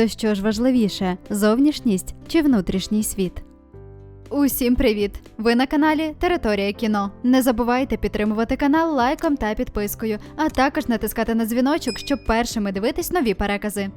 То що ж важливіше зовнішність чи внутрішній світ? Усім привіт! Ви на каналі Територія кіно. Не забувайте підтримувати канал лайком та підпискою, а також натискати на дзвіночок, щоб першими дивитись нові перекази.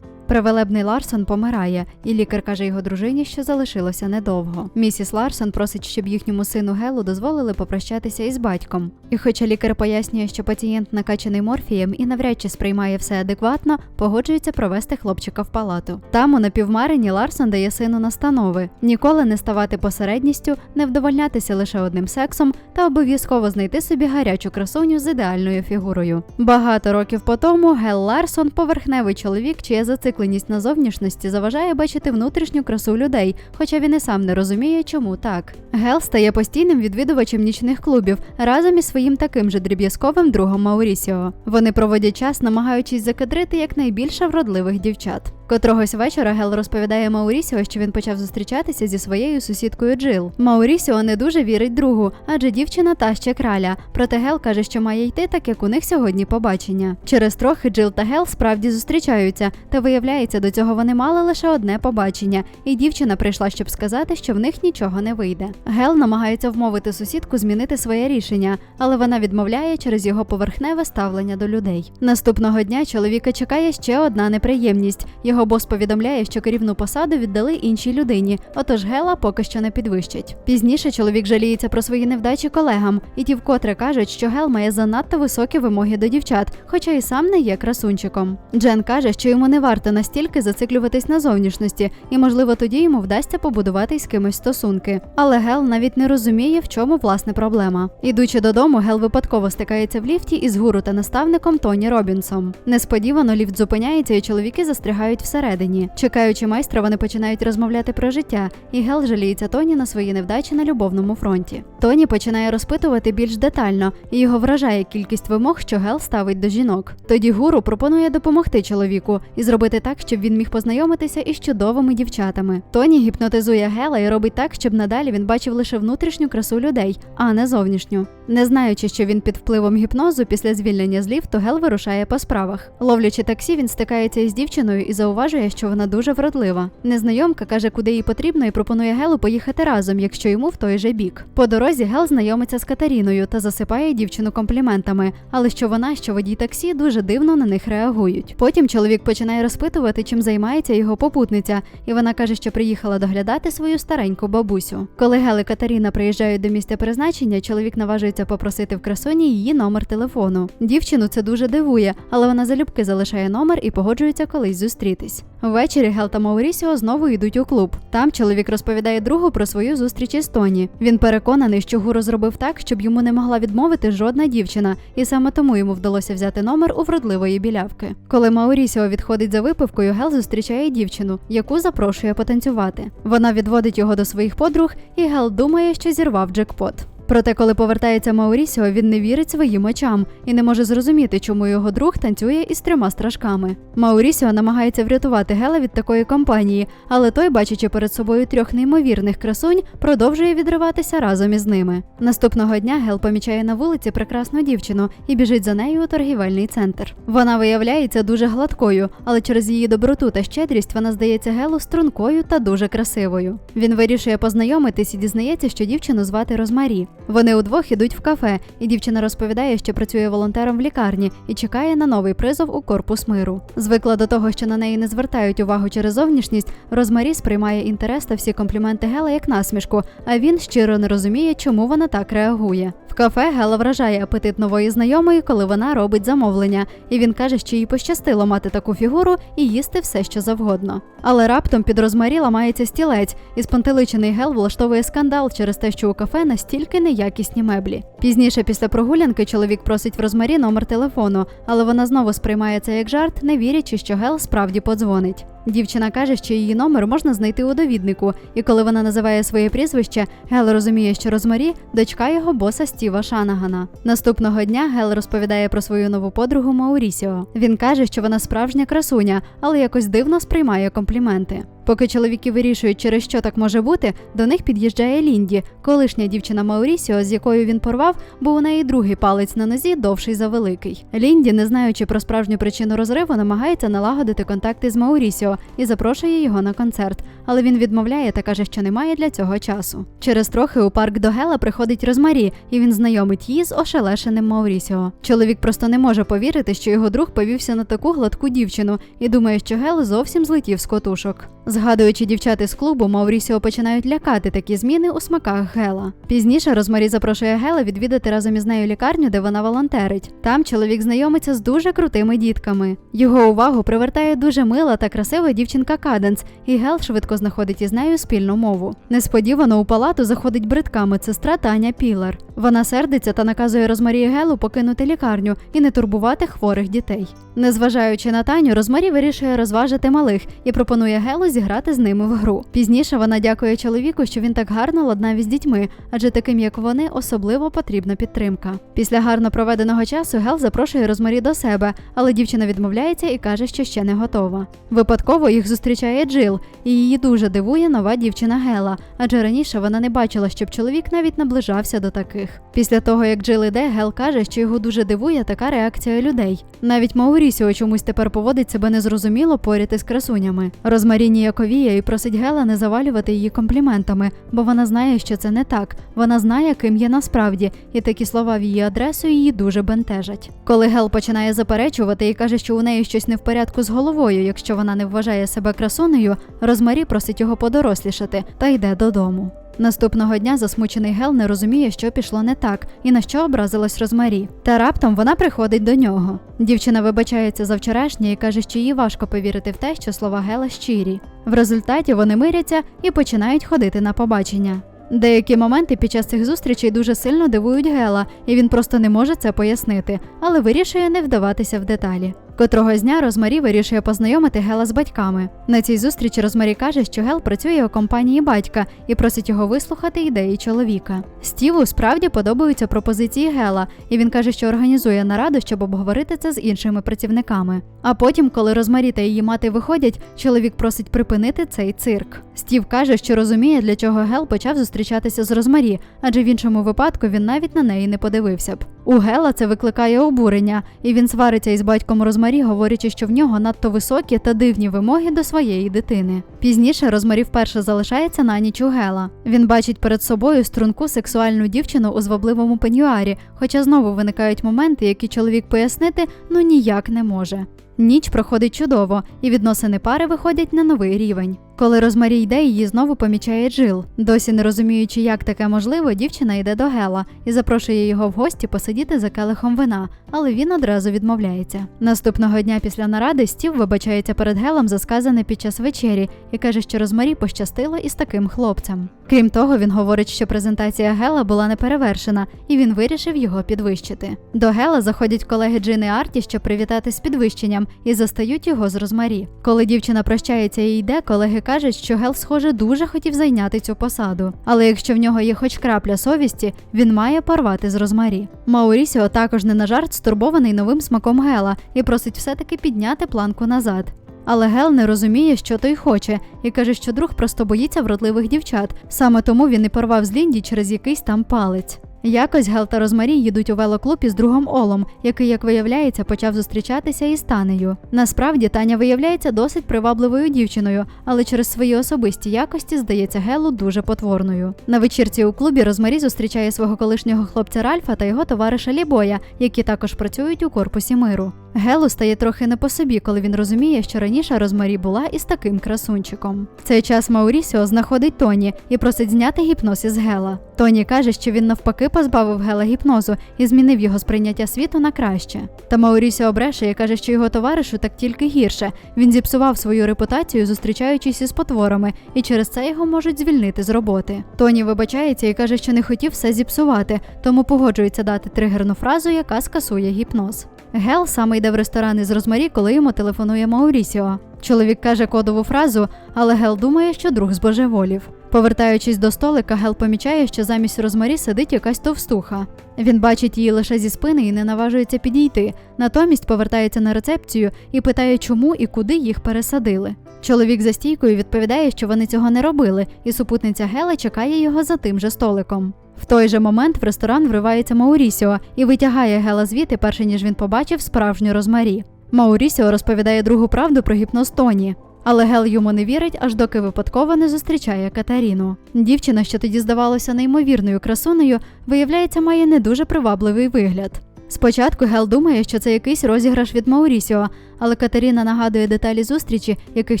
Привелебний Ларсон помирає, і лікар каже його дружині, що залишилося недовго. Місіс Ларсон просить, щоб їхньому сину Гелу дозволили попрощатися із батьком. І хоча лікар пояснює, що пацієнт накачаний морфієм і навряд чи сприймає все адекватно, погоджується провести хлопчика в палату. Там у напівмарині Ларсон дає сину настанови ніколи не ставати посередністю, не вдовольнятися лише одним сексом та обов'язково знайти собі гарячу красуню з ідеальною фігурою. Багато років по тому Гел Ларсон поверхневий чоловік, чия зацикленість на зовнішності заважає бачити внутрішню красу людей, хоча він і сам не розуміє, чому так. Гел стає постійним відвідувачем нічних клубів разом із своїм таким же дріб'язковим другом Маурісіо. Вони проводять час, намагаючись закадрити якнайбільше вродливих дівчат. Котрогось вечора Гел розповідає Маурісіо, що він почав зустрічатися зі своєю сусідкою Джил. Маурісіо не дуже вірить другу, адже дівчина та ще краля. Проте Гел каже, що має йти, так як у них сьогодні побачення. Через трохи Джил та Гел справді зустрічаються, та виявляється, до цього вони мали лише одне побачення, і дівчина прийшла, щоб сказати, що в них нічого не вийде. Гел намагається вмовити сусідку змінити своє рішення, але вона відмовляє через його поверхневе ставлення до людей. Наступного дня чоловіка чекає ще одна неприємність. Його бос повідомляє, що керівну посаду віддали іншій людині, отож Гела поки що не підвищить. Пізніше чоловік жаліється про свої невдачі колегам, і ті вкотре кажуть, що Гел має занадто високі вимоги до дівчат, хоча і сам не є красунчиком. Джен каже, що йому не варто настільки зациклюватись на зовнішності, і можливо тоді йому вдасться побудувати із кимось стосунки. Але Гел навіть не розуміє, в чому власне проблема. Ідучи додому, Гел випадково стикається в ліфті із гуру та наставником Тоні Робінсом. Несподівано ліфт зупиняється, і чоловіки застрягають всередині. Чекаючи майстра, вони починають розмовляти про життя, і Гел жаліється Тоні на свої невдачі на любовному фронті. Тоні починає розпитувати більш детально, і його вражає кількість вимог, що Гел ставить до жінок. Тоді гуру пропонує допомогти чоловіку і зробити так, щоб він міг познайомитися із чудовими дівчатами. Тоні гіпнотизує Гела і робить так, щоб надалі він бачив лише внутрішню красу людей, а не зовнішню. Не знаючи, що він під впливом гіпнозу після звільнення з ліфту, Гел вирушає по справах. Ловлячи таксі, він стикається із дівчиною і зауважує, що вона дуже вродлива. Незнайомка каже, куди їй потрібно, і пропонує Гелу поїхати разом, якщо йому в той же бік. По дорозі Гел знайомиться з Катаріною та засипає дівчину компліментами, але що вона, що водій таксі дуже дивно на них реагують. Потім чоловік починає розпитувати, чим займається його попутниця, і вона каже, що приїхала доглядати свою стареньку бабусю. Коли Гел і Катаріна приїжджають до місця призначення, чоловік наважується попросити в красуні її номер телефону. Дівчину це дуже дивує, але вона залюбки залишає номер і погоджується колись зустрітись. Ввечері Гел та Маурісіо знову йдуть у клуб. Там чоловік розповідає другу про свою зустріч із Тоні. Він переконаний, що гуру зробив так, щоб йому не могла відмовити жодна дівчина, і саме тому йому вдалося взяти номер у вродливої білявки. Коли Маурісіо відходить за випивкою, Гел зустрічає дівчину, яку запрошує потанцювати. Вона відводить його до своїх подруг, і Гел думає, що зірвав джекпот. Проте, коли повертається Маурісіо, він не вірить своїм очам і не може зрозуміти, чому його друг танцює із трьома стражками. Маурісіо намагається врятувати Гела від такої компанії, але той, бачачи перед собою трьох неймовірних красунь, продовжує відриватися разом із ними. Наступного дня Гел помічає на вулиці прекрасну дівчину і біжить за нею у торгівельний центр. Вона виявляється дуже гладкою, але через її доброту та щедрість вона здається Гелу стрункою та дуже красивою. Він вирішує познайомитись і дізнається, що дівчину звати Розмарі. Вони удвох ідуть в кафе, і дівчина розповідає, що працює волонтером в лікарні і чекає на новий призов у корпус миру. Звикла до того, що на неї не звертають увагу через зовнішність. Розмарі сприймає інтерес та всі компліменти Гела як насмішку, а він щиро не розуміє, чому вона так реагує. Кафе Гела вражає апетит нової знайомої, коли вона робить замовлення, і він каже, що їй пощастило мати таку фігуру і їсти все, що завгодно. Але раптом під розмарі ламається стілець, і спантеличений Гел влаштовує скандал через те, що у кафе настільки неякісні меблі. Пізніше, після прогулянки, чоловік просить в розмарі номер телефону, але вона знову сприймає це як жарт, не вірячи, що Гел справді подзвонить. Дівчина каже, що її номер можна знайти у довіднику, і коли вона називає своє прізвище, Гел розуміє, що Розмарі дочка його боса Стіва Шанагана. Наступного дня Гел розповідає про свою нову подругу Маурісіо. Він каже, що вона справжня красуня, але якось дивно сприймає компліменти. Поки чоловіки вирішують, через що так може бути, до них під'їжджає Лінді, колишня дівчина Маурісіо, з якою він порвав, бо у неї другий палець на нозі довший за великий. Лінді, не знаючи про справжню причину розриву, намагається налагодити контакти з Маурісіо і запрошує його на концерт, але він відмовляє та каже, що немає для цього часу. Через трохи у парк до Гела приходить Розмарі, і він знайомить її з ошелешеним Маурісіо. Чоловік просто не може повірити, що його друг повівся на таку гладку дівчину і думає, що Гел зовсім злетів з котушок. Згадуючи дівчат із клубу, Маурісіо починають лякати такі зміни у смаках Гела. Пізніше Розмарі запрошує Гела відвідати разом із нею лікарню, де вона волонтерить. Там чоловік знайомиться з дуже крутими дітками. Його увагу привертає дуже мила та красива дівчинка Каденс, і Гел швидко знаходить із нею спільну мову. Несподівано у палату заходить бридка медсестра Таня Пілар. Вона сердиться та наказує Розмарі Гелу покинути лікарню і не турбувати хворих дітей. Незважаючи на Таню, Розмарі вирішує розважити малих і пропонує Гелу зіграти з ними в гру. Пізніше вона дякує чоловіку, що він так гарно ладнав із дітьми, адже таким як вони особливо потрібна підтримка. Після гарно проведеного часу Гел запрошує Розмарі до себе, але дівчина відмовляється і каже, що ще не готова. Випадково їх зустрічає Джил, і її дуже дивує нова дівчина Гела, адже раніше вона не бачила, щоб чоловік навіть наближався до таких. Після того, як Джил іде, Гел каже, що його дуже дивує така реакція людей. Навіть Маурісіо чомусь тепер поводить себе незрозуміло поряд із красунями. Розмарі ніяковіє і просить Гела не завалювати її компліментами, бо вона знає, що це не так. Вона знає, ким є насправді, і такі слова в її адресу її дуже бентежать. Коли Гел починає заперечувати і каже, що у неї щось не в порядку з головою, якщо вона не вважає себе красунею, Розмарі просить його подорослішати та йде додому. Наступного дня засмучений Гел не розуміє, що пішло не так і на що образилась Розмарі. Та раптом вона приходить до нього. Дівчина вибачається за вчорашнє і каже, що їй важко повірити в те, що слова Гела щирі. В результаті вони миряться і починають ходити на побачення. Деякі моменти під час цих зустрічей дуже сильно дивують Гела, і він просто не може це пояснити, але вирішує не вдаватися в деталі. Котрогось дня Розмарі вирішує познайомити Гела з батьками. На цій зустрічі Розмарі каже, що Гел працює у компанії батька і просить його вислухати ідеї чоловіка. Стіву справді подобаються пропозиції Гела, і він каже, що організує нараду, щоб обговорити це з іншими працівниками. А потім, коли Розмарі та її мати виходять, чоловік просить припинити цей цирк. Стів каже, що розуміє, для чого Гел почав зустрічатися з Розмарі, адже в іншому випадку він навіть на неї не подивився б. У Гела це викликає обурення, і він свариться із батьком Розмарі, говорячи, що в нього надто високі та дивні вимоги до своєї дитини. Пізніше Розмарі вперше залишається на ніч у Гела. Він бачить перед собою струнку сексуальну дівчину у звабливому пенюарі, хоча знову виникають моменти, які чоловік пояснити ну ніяк не може. Ніч проходить чудово, і відносини пари виходять на новий рівень. Коли Розмарі йде, її знову помічає Джил. Досі не розуміючи, як таке можливо, дівчина йде до Гела і запрошує його в гості посидіти за келихом вина, але він одразу відмовляється. Наступного дня після наради Стів вибачається перед Гелом за сказане під час вечері і каже, що Розмарі пощастило із таким хлопцем. Крім того, він говорить, що презентація Гела була неперевершена, і він вирішив його підвищити. До Гела заходять колеги Джин і Арті, щоб привітати з підвищенням, і застають його з Розмарі. Коли дівчина прощається і йде, колеги кажуть, що Гел, схоже, дуже хотів зайняти цю посаду. Але якщо в нього є хоч крапля совісті, він має порвати з Розмарі. Маурісіо також не на жарт стурбований новим смаком Гела і просить все-таки підняти планку назад. Але Гел не розуміє, що той хоче, і каже, що друг просто боїться вродливих дівчат. Саме тому він і порвав з Лінді через якийсь там палець. Якось Гел та Розмарі їдуть у велоклуб із другом Олом, який, як виявляється, почав зустрічатися із Танею. Насправді Таня виявляється досить привабливою дівчиною, але через свої особисті якості здається Гелу дуже потворною. На вечірці у клубі Розмарі зустрічає свого колишнього хлопця Ральфа та його товариша Лібоя, які також працюють у корпусі миру. Гелу стає трохи не по собі, коли він розуміє, що раніше Розмарі була із таким красунчиком. В цей час Маурісіо знаходить Тоні і просить зняти гіпноз із Гела. Тоні каже, що він навпаки позбавив Гела гіпнозу і змінив його сприйняття світу на краще. Та Маурісіо бреше каже, що його товаришу так тільки гірше. Він зіпсував свою репутацію, зустрічаючись із потворами, і через це його можуть звільнити з роботи. Тоні вибачається і каже, що не хотів все зіпсувати, тому погоджується дати тригерну фразу, яка скасує гіпноз. Гел саме йде в ресторан із Розмарі, коли йому телефонує Маурісіо. Чоловік каже кодову фразу, але Гел думає, що друг збожеволів. Повертаючись до столика, Гел помічає, що замість Розмарі сидить якась товстуха. Він бачить її лише зі спини і не наважується підійти. Натомість повертається на рецепцію і питає, чому і куди їх пересадили. Чоловік за стійкою відповідає, що вони цього не робили, і супутниця Гела чекає його за тим же столиком. В той же момент в ресторан вривається Маурісіо і витягає Гела звідти, перше ніж він побачив справжню розмарі. Маурісіо розповідає другу правду про гіпноз Тоні. Але Гел йому не вірить, аж доки випадково не зустрічає Катаріну. Дівчина, що тоді здавалося неймовірною красунею, виявляється, має не дуже привабливий вигляд. Спочатку Гел думає, що це якийсь розіграш від Маурісіо, але Катерина нагадує деталі зустрічі, яких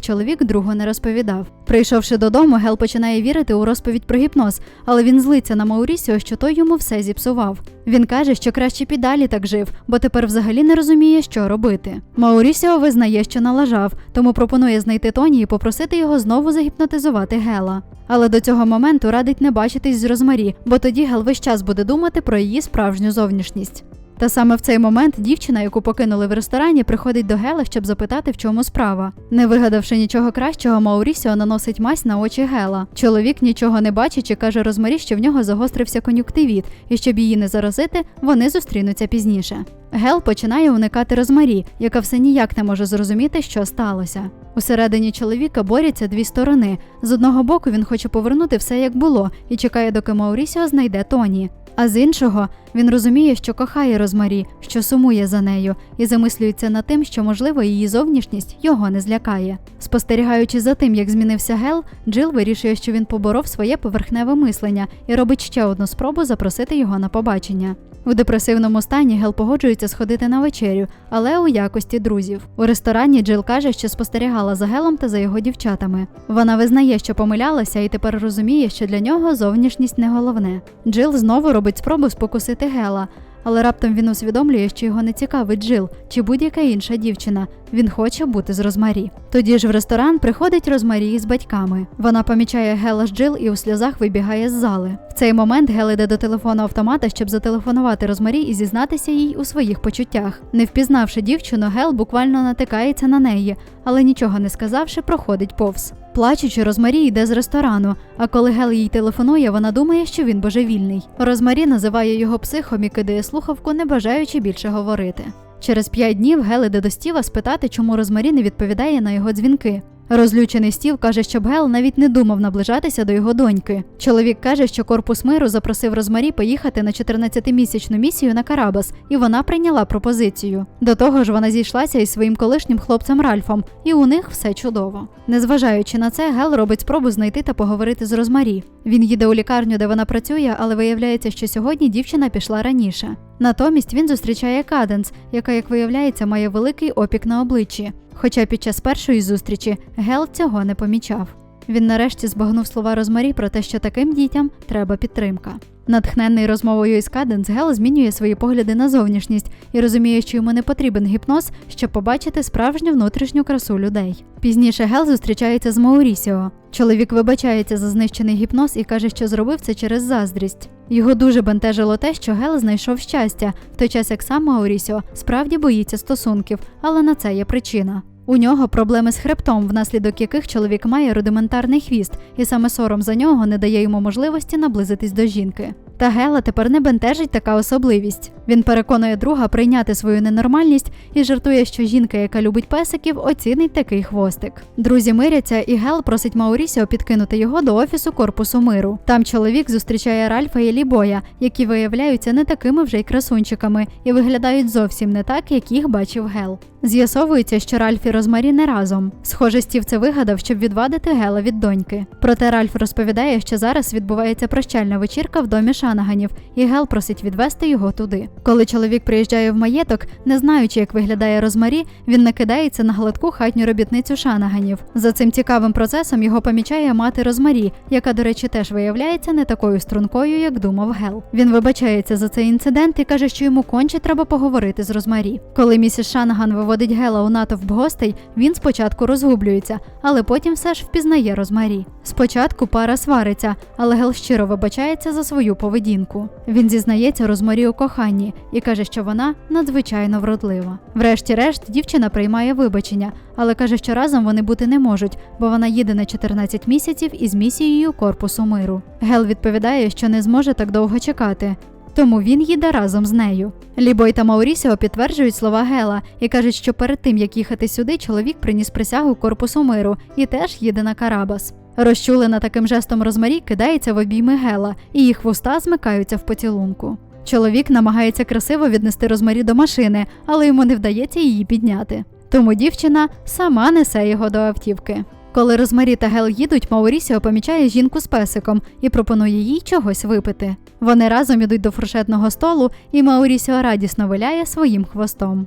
чоловік другу не розповідав. Прийшовши додому, Гел починає вірити у розповідь про гіпноз, але він злиться на Маурісіо, що той йому все зіпсував. Він каже, що краще б і далі так жив, бо тепер взагалі не розуміє, що робити. Маурісіо визнає, що налажав, тому пропонує знайти Тоні і попросити його знову загіпнотизувати Гела. Але до цього моменту радить не бачитись з Розмарі, бо тоді Гел весь час буде думати про її справжню зовнішність. Та саме в цей момент дівчина, яку покинули в ресторані, приходить до Гела, щоб запитати, в чому справа. Не вигадавши нічого кращого, Маурісіо наносить мазь на очі Гела. Чоловік нічого не бачить і каже Розмарі, що в нього загострився кон'юктивіт, і щоб її не заразити, вони зустрінуться пізніше. Гел починає уникати Розмарі, яка все ніяк не може зрозуміти, що сталося. Усередині чоловіка борються дві сторони. З одного боку він хоче повернути все як було і чекає, доки Маурісіо знайде Тоні. А з іншого він розуміє, що кохає Розмарі, що сумує за нею, і замислюється над тим, що можливо її зовнішність його не злякає. Спостерігаючи за тим, як змінився Гел, Джил вирішує, що він поборов своє поверхневе мислення і робить ще одну спробу запросити його на побачення. У депресивному стані Гел погоджується сходити на вечерю, але у якості друзів. У ресторані Джил каже, що спостерігала за Гелом та за його дівчатами. Вона визнає, що помилялася, і тепер розуміє, що для нього зовнішність не головне. Джил знову робить спробу спокусити Гела, але раптом він усвідомлює, що його не цікавить Джил чи будь-яка інша дівчина. Він хоче бути з Розмарі. Тоді ж в ресторан приходить Розмарі із батьками. Вона помічає Гела з Джил і у сльозах вибігає з зали. В цей момент Гел іде до телефону автомата, щоб зателефонувати Розмарі і зізнатися їй у своїх почуттях. Не впізнавши дівчину, Гел буквально натикається на неї, але нічого не сказавши, проходить повз. Плачучи, Розмарі йде з ресторану, а коли Гел їй телефонує, вона думає, що він божевільний. Розмарі називає його психом і кидає слухавку, не бажаючи більше говорити. Через п'ять днів Гел іде до Стіва спитати, чому Розмарі не відповідає на його дзвінки. Розлючений Стів каже, щоб Гел навіть не думав наближатися до його доньки. Чоловік каже, що корпус миру запросив Розмарі поїхати на 14-місячну місію на Карабас, і вона прийняла пропозицію. До того ж, вона зійшлася із своїм колишнім хлопцем Ральфом, і у них все чудово. Незважаючи на це, Гел робить спробу знайти та поговорити з Розмарі. Він їде у лікарню, де вона працює, але виявляється, що сьогодні дівчина пішла раніше. Натомість він зустрічає Каденс, яка, як виявляється, має великий опік на обличчі. Хоча під час першої зустрічі Гел цього не помічав. Він нарешті збагнув слова Розмарі про те, що таким дітям треба підтримка. Натхнений розмовою із Каденс, Гел змінює свої погляди на зовнішність і розуміє, що йому не потрібен гіпноз, щоб побачити справжню внутрішню красу людей. Пізніше Гел зустрічається з Маурісіо. Чоловік вибачається за знищений гіпноз і каже, що зробив це через заздрість. Його дуже бентежило те, що Гел знайшов щастя, в той час як сам Маурісіо справді боїться стосунків, але на це є причина. У нього проблеми з хребтом, внаслідок яких чоловік має рудиментарний хвіст, і саме сором за нього не дає йому можливості наблизитись до жінки. Та Гела тепер не бентежить така особливість. Він переконує друга прийняти свою ненормальність і жартує, що жінка, яка любить песиків, оцінить такий хвостик. Друзі миряться, і Гел просить Маурісіо підкинути його до офісу корпусу миру. Там чоловік зустрічає Ральфа і Лібоя, які виявляються не такими вже й красунчиками і виглядають зовсім не так, як їх бачив Гел. З'ясовується, що Ральф і Розмарі не разом. Схоже, Стів це вигадав, щоб відвадити Гела від доньки. Проте Ральф розповідає, що зараз відбувається прощальна вечірка в домі Шанаганів, і Гел просить відвести його туди. Коли чоловік приїжджає в маєток, не знаючи, як виглядає Розмарі, він накидається на гладку хатню робітницю Шанаганів. За цим цікавим процесом його помічає мати Розмарі, яка, до речі, теж виявляється не такою стрункою, як думав Гел. Він вибачається за цей інцидент і каже, що йому конче треба поговорити з Розмарі. Коли місіс Шанаган виводить Гела у натовп гостей, він спочатку розгублюється, але потім все ж впізнає Розмарі. Спочатку пара свариться, але Гел щиро вибачається за свою поведінку. Він зізнається Розмарі у коханні і каже, що вона надзвичайно вродлива. Врешті-решт, дівчина приймає вибачення, але каже, що разом вони бути не можуть, бо вона їде на 14 місяців із місією корпусу миру. Гел відповідає, що не зможе так довго чекати. тому він їде разом з нею. Лібой та Маурісіо підтверджують слова Гела і кажуть, що перед тим як їхати сюди, чоловік приніс присягу корпусу миру і теж їде на Карабас. Розчулена таким жестом Розмарі кидається в обійми Гела, і їх вуста змикаються в поцілунку. Чоловік намагається красиво віднести Розмарі до машини, але йому не вдається її підняти. Тому дівчина сама несе його до автівки. Коли Розмарі та Гел їдуть, Маурісіо помічає жінку з песиком і пропонує їй чогось випити. Вони разом ідуть до фуршетного столу, і Маурісіо радісно виляє своїм хвостом.